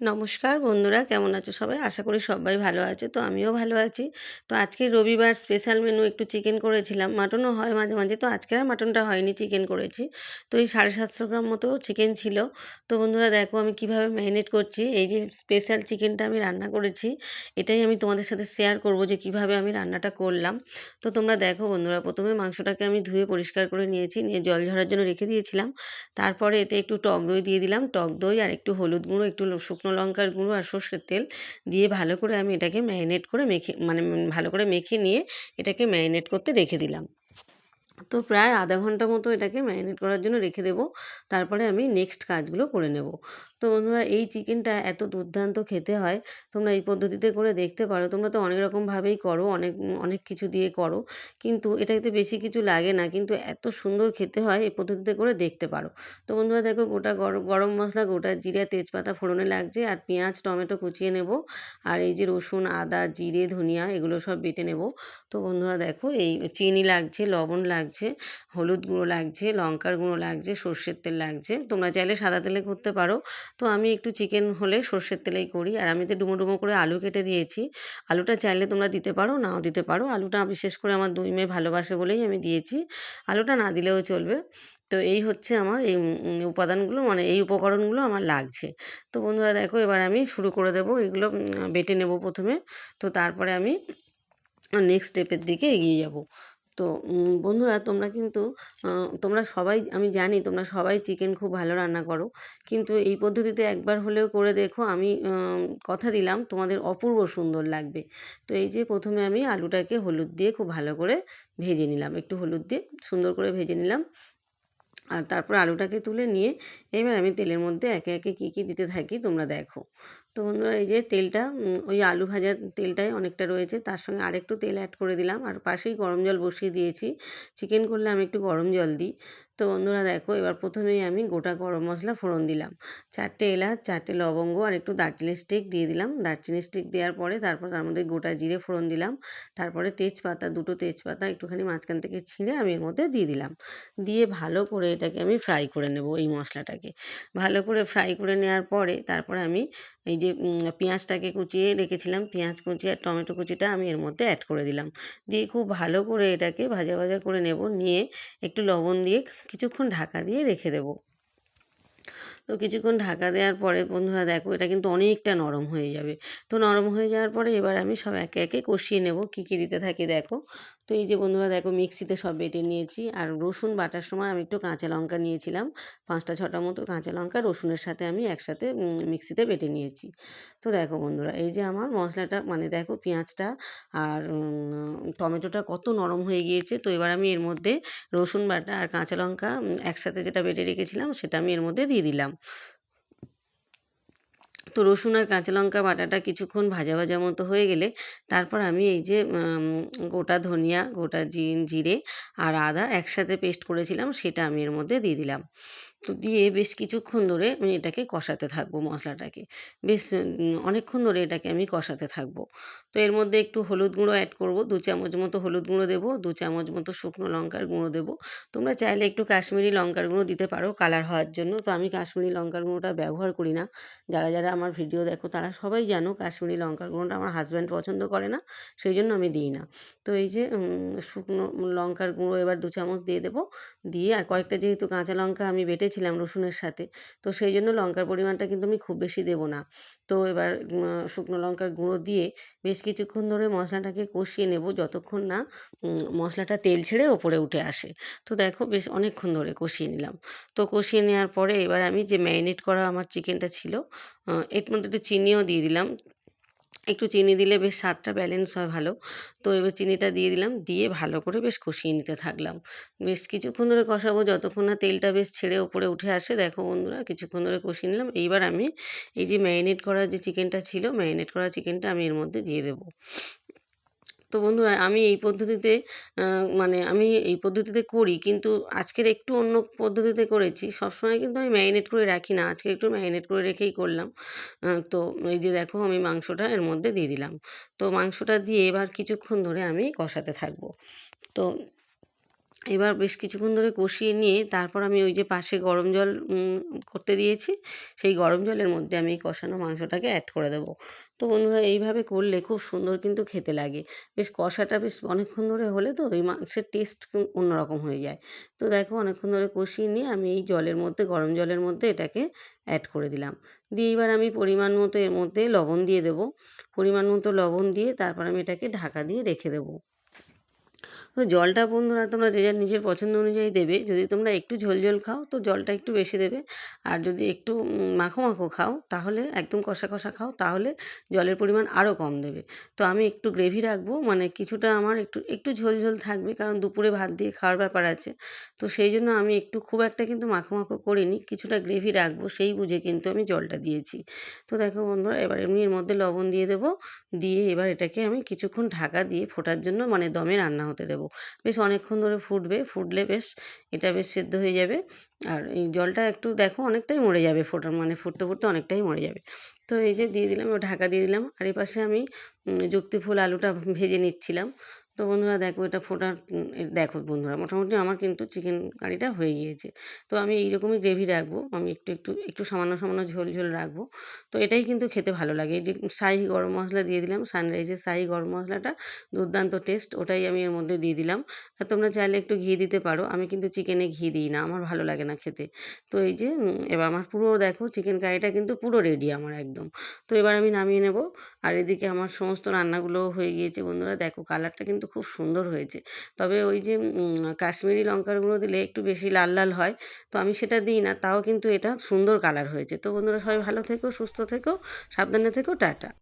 নমস্কার বন্ধুরা, কেমন আছো সবাই? আশা করি সবাই ভালো আছে, তো আমিও ভালো আছি। তো আজকে রবিবার স্পেশাল মেনু একটু চিকেন করেছিলাম। মাটনও হয় মাঝে মাঝে, তো আজকে আর মাটনটা হয়নি চিকেন করেছি। তো এই সাড়ে সাতশো গ্রাম মতো চিকেন ছিল। তো বন্ধুরা, দেখো আমি কীভাবে ম্যারিনেট করছি। এই যে স্পেশাল চিকেনটা আমি রান্না করেছি, এটাই আমি তোমাদের সাথে শেয়ার করব যে কীভাবে আমি রান্নাটা করলাম। তো তোমরা দেখো বন্ধুরা, প্রথমে মাংসটাকে আমি ধুয়ে পরিষ্কার করে নিয়েছি, নিয়ে জল ঝরার জন্য রেখে দিয়েছিলাম। তারপরে এতে একটু টক দই দিয়ে দিলাম। টক দই আর একটু হলুদ গুঁড়ো, একটু শুকনো লঙ্কার গুঁড়ো আর সর্ষের তেল দিয়ে ভালো করে আমি এটাকে ম্যারিনেট করে মেখে মানে ভালো করে মেখে নিয়ে এটাকে ম্যারিনেট করতে রেখে দিলাম। তো প্রায় আধা ঘণ্টা মতো এটাকে ম্যারিনেট করার জন্য রেখে দেবো। তারপরে আমি নেক্সট কাজগুলো করে নেব। তো বন্ধুরা, এই চিকেনটা এত দুর্দান্ত খেতে হয়। তোমরা এই পদ্ধতিতে করে দেখতে পারো। তোমরা তো অনেক রকমভাবেই করো, অনেক অনেক কিছু দিয়ে করো। কিন্তু এটাতে বেশি কিছু লাগে না। কিন্তু এত সুন্দর খেতে হয়, এই পদ্ধতিতে করে দেখতে পারো। তো বন্ধুরা, দেখো গোটা গরম গরম মশলা, গোটা জিরে, তেজপাতা ফোড়নে লাগছে। আর পেঁয়াজ, টমেটো কুচিয়ে নেব। আর এই যে রসুন, আদা, জিরে, ধনিয়া, এগুলো সব বেটে নেব। তো বন্ধুরা, দেখো এই চিনি লাগছে, লবণ লাগছে। হলুদ গুঁড়ো লাগছে, লঙ্কার গুঁড়ো লাগছে, সর্ষের তেল লাগছে। তোমরা চাইলে সাদা তেলে করতে পারো। তো আমি একটু চিকেন হলে সর্ষের তেলেই করি। আর আমি তো ডুমো ডুমো করে আলু কেটে দিয়েছি। আলুটা চাইলে তোমরা দিতে পারো, নাও দিতে পারো। আলুটা বিশেষ করে আমার দুই মেয়ে ভালোবাসে বলেই আমি দিয়েছি। আলুটা না দিলেও চলবে। তো এই হচ্ছে আমার এই উপাদানগুলো মানে এই উপকরণগুলো আমার লাগছে। তো বন্ধুরা দেখো, এবার আমি শুরু করে দেবো। এগুলো বেটে নেব প্রথমে। তো তারপরে আমি নেক্সট স্টেপের দিকে এগিয়ে যাব। তো বন্ধুরা তোমরা কিন্তু তোমরা সবাই, আমি জানি তোমরা সবাই চিকেন খুব ভালো রান্না করো। কিন্তু এই পদ্ধতিতে একবার হলেও করে দেখো, আমি কথা দিলাম, তোমাদের অপূর্ব সুন্দর লাগবে। তো এই যে প্রথমে আমি আলুটাকে হলুদ দিয়ে খুব ভালো করে ভেজে নিলাম। একটু হলুদ দিয়ে সুন্দর করে ভেজে নিলাম। আর তারপর আলুটাকে তুলে নিয়ে, এবার আমি তেলের মধ্যে একে একে কী কী দিতে থাকি তোমরা দেখো। তো বন্ধুরা, এই যে তেলটা ওই আলু ভাজার তেলটাই অনেকটা রয়েছে, তার সঙ্গে আরেকটু তেল অ্যাড করে দিলাম, আর পাশেই গরম জল বসিয়ে দিয়েছি। চিকেন করলে আমি একটু গরম জল দিই। তো বন্ধুরা, দেখো, এবার প্রথমেই আমি গোটা গরম মশলা ফোড়ন দিলাম। চারটে এলাচ, চারটে লবঙ্গ, আর একটু দারচিনি স্টিক দিয়ে দিলাম। দারচিনি স্টিক দেওয়ার পরে তারপর তার মধ্যে গোটা জিরে ফোড়ন দিলাম। তারপরে তেজপাতা, দুটো তেজপাতা একটুখানি মাঝখান থেকে ছিঁড়ে আমি এর মধ্যে দিয়ে দিলাম। দিয়ে ভালো করে এটাকে আমি ফ্রাই করে নেব, এই মশলাটাকে। ভালো করে ফ্রাই করে নেওয়ার পরে তারপরে আমি এই যে পেঁয়াজটাকে কুচিয়ে রেখেছিলাম, পেঁয়াজ কুচি আর টমেটো কুচিটা আমি এর মধ্যে অ্যাড করে দিলাম। দিয়ে খুব ভালো করে এটাকে ভাজা ভাজা করে নেব, নিয়ে একটু লবণ দিয়ে কিছুক্ষণ ঢাকা দিয়ে রেখে দেবো। তো কিছুক্ষণ ঢাকা দেওয়ার পরে, বন্ধুরা দেখো, এটা কিন্তু অনেকটা নরম হয়ে যাবে। তো নরম হয়ে যাওয়ার পরে এবার আমি সব একে একে কষিয়ে নেব। কী কী দিতে থাকি দেখো। তো এই যে বন্ধুরা দেখো, মিক্সিতে সব বেটে নিয়েছি। আর রসুন বাটার সময় আমি একটু কাঁচা লঙ্কা নিয়েছিলাম। পাঁচটা ছটা মতো কাঁচা লঙ্কা, রসুনের সাথে আমি একসাথে মিক্সিতে বেটে নিয়েছি। তো দেখো বন্ধুরা, এই যে আমার মশলাটা মানে দেখো পেঁয়াজটা আর টমেটোটা কত নরম হয়ে গিয়েছে। তো এবার আমি এর মধ্যে রসুন বাটা আর কাঁচা লঙ্কা একসাথে যেটা বেটে রেখেছিলাম, সেটা আমি এর মধ্যে দিয়ে দিলাম। তো রসুন আর কাঁচা লঙ্কা বাটাটা কিছুক্ষণ ভাজা ভাজা মতো হয়ে গেলে তারপর আমি এই যে গোটা ধনিয়া, গোটা জিন, জিরে আর আদা একসাথে পেস্ট করেছিলাম, সেটা আমি এর মধ্যে দিয়ে দিলাম। তো দিয়ে বেশ কিছুক্ষণ ধরে আমি এটাকে কষাতে থাকব মশলাটাকে। বেশ অনেকক্ষণ ধরে এটাকে আমি কষাতে থাকব। তো এর মধ্যে একটু হলুদ গুঁড়ো অ্যাড করব, দু চামচ মতো হলুদ গুঁড়ো দেবো, দু চামচ মতো শুকনো লঙ্কার গুঁড়ো দেবো। তোমরা চাইলে একটু কাশ্মীরি লঙ্কার গুঁড়ো দিতে পারো কালার হওয়ার জন্য। তো আমি কাশ্মীরি লঙ্কার গুঁড়োটা ব্যবহার করি না। যারা যারা আমার ভিডিও দেখো, তারা সবাই জানো কাশ্মীরি লঙ্কার গুঁড়োটা আমার হাজব্যান্ড পছন্দ করে না, সেই জন্য আমি দিই না। তো এই যে শুকনো লঙ্কার গুঁড়ো এবার দু চামচ দিয়ে দেবো, দিয়ে আর কয়েকটা যেহেতু কাঁচা লঙ্কা আমি বেটেছিলাম রসুনের সাথে, তো সেই জন্য লঙ্কার পরিমাণটা কিন্তু আমি খুব বেশি দেবো না। তো এবার শুকনো লঙ্কার গুঁড়ো দিয়ে বেশ কিছুক্ষণ ধরে মশলাটাকে কষিয়ে নেব, যতক্ষণ না মশলাটা তেল ছেড়ে ওপরে উঠে আসে। তো দেখো বেশ অনেকক্ষণ ধরে কষিয়ে নিলাম। তো কষিয়ে নেওয়ার পরে এবার আমি যে ম্যারিনেট করা আমার চিকেনটা ছিল এর মধ্যে একটু চিনিও দিয়ে দিলাম। একটু চিনি দিলে বেশ স্বাদটা ব্যালেন্স হয় ভালো। তো এবার চিনিটা দিয়ে দিলাম, দিয়ে ভালো করে বেশ কষিয়ে নিতে থাকলাম। বেশ কিছুক্ষণ ধরে কষাবো, যতক্ষণ না তেলটা বেশ ছেড়ে ওপরে উঠে আসে। দেখো বন্ধুরা, কিছুক্ষণ ধরে কষিয়ে নিলাম। এইবার আমি এই যে ম্যারিনেট করা যে চিকেনটা ছিল, ম্যারিনেট করা চিকেনটা আমি এর মধ্যে দিয়ে দেবো। তো বন্ধুরা আমি এই পদ্ধতিতে মানে আমি এই পদ্ধতিতে করি। কিন্তু আজকের একটু অন্য পদ্ধতিতে করেছি। সবসময় কিন্তু আমি ম্যারিনেট করে রাখি না। আজকে একটু ম্যারিনেট করে রেখেই করলাম। তো এই যে দেখো, আমি মাংসটা এর মধ্যে দিয়ে দিলাম। তো মাংসটা দিয়ে এবার কিছুক্ষণ ধরে আমি কষাতে থাকব। তো এবার বেশ কিছুক্ষণ ধরে কষিয়ে নিয়ে তারপর আমি ওই যে পাশে গরম জল করতে দিয়েছি। সেই গরম জলের মধ্যে আমি এই কষানো মাংসটাকে অ্যাড করে দেবো। তো বন্ধুরা, এইভাবে করলে খুব সুন্দর কিন্তু খেতে লাগে। বেশ কষাটা বেশ অনেকক্ষণ ধরে হলে তো ওই মাংসের টেস্ট অন্যরকম হয়ে যায়। তো দেখো, অনেকক্ষণ ধরে কষিয়ে নিয়ে আমি এই জলের মধ্যে, গরম জলের মধ্যে এটাকে অ্যাড করে দিলাম। দিয়ে এবার আমি পরিমাণ মতো এর মধ্যে লবণ দিয়ে দেবো। পরিমাণ মতো লবণ দিয়ে তারপর আমি এটাকে ঢাকা দিয়ে রেখে দেবো। তো জলটা বন্ধুরা তোমরা যে যার নিজের পছন্দ অনুযায়ী দেবে। যদি তোমরা একটু ঝোল ঝোল খাও, তো জলটা একটু বেশি দেবে। আর যদি একটু মাখো মাখো খাও, তাহলে একদম কষা কষা খাও, তাহলে জলের পরিমাণ আরও কম দেবে। তো আমি একটু গ্রেভি রাখব মানে কিছুটা আমার একটু একটু ঝোল ঝোল থাকবে, কারণ দুপুরে ভাত দিয়ে খাওয়ার ব্যাপার আছে। তো সেই জন্য আমি একটু খুব একটা কিন্তু মাখো মাখো করিনি, কিছুটা গ্রেভি রাখব, সেই বুঝে কিন্তু আমি জলটা দিয়েছি। তো দেখো বন্ধুরা, এবার এমনি এর মধ্যে লবণ দিয়ে দেবো। দিয়ে এবার এটাকে আমি কিছুক্ষণ ঢাকা দিয়ে ফোটার জন্য মানে দমে রান্না হতে দেবো। বেশ অনেকক্ষণ ধরে ফুটবে, ফুটলে বেশ এটা বেশ সেদ্ধ হয়ে যাবে। আর এই জলটা একটু দেখো অনেকটাই মরে যাবে ফোটার মানে ফুটতে ফুটতে অনেকটাই মরে যাবে। তো এই যে দিয়ে দিলাম ঢাকা দিয়ে দিলাম। আর এপাশে পাশে আমি যুক্তি ফুল আলুটা ভেজে নিচ্ছিলাম। তো বন্ধুরা দেখো এটা ফোটার দেখো বন্ধুরা, মোটামুটি আমার কিন্তু চিকেন কারিটা হয়ে গিয়েছে। তো আমি এইরকমই গ্রেভি রাখব, আমি একটু একটু একটু সামান্য সামান্য ঝোল ঝোল রাখব। তো এটাই কিন্তু খেতে ভালো লাগে। এই যে শাহি গরম মশলা দিয়ে দিলাম সানরাইজের শাহি গরম মশলাটা, দুর্দান্ত টেস্ট ওটাই আমি এর মধ্যে দিয়ে দিলাম। আর তোমরা চাইলে একটু ঘি দিতে পারো, আমি কিন্তু চিকেনে ঘি দিই না, আমার ভালো লাগে না খেতে। তো এই যে এবার আমার পুরো দেখো চিকেন কারিটা কিন্তু পুরো রেডি আমার একদম। তো এবার আমি নামিয়ে নেব, আর এদিকে আমার সমস্ত রান্নাগুলো হয়ে গিয়েছে বন্ধুরা, দেখো কালারটা কিন্তু খুব সুন্দর হয়েছে। তবে ওই যে কাশ্মীরি লঙ্কারগুলো দিলে একটু বেশি লাল লাল হয়, তো আমি সেটা দিই না, তাও কিন্তু এটা সুন্দর কালার হয়েছে। তো বন্ধুরা সবাই ভালো থেকো, সুস্থ থেকো, সাবধানে থেকো, টাটা।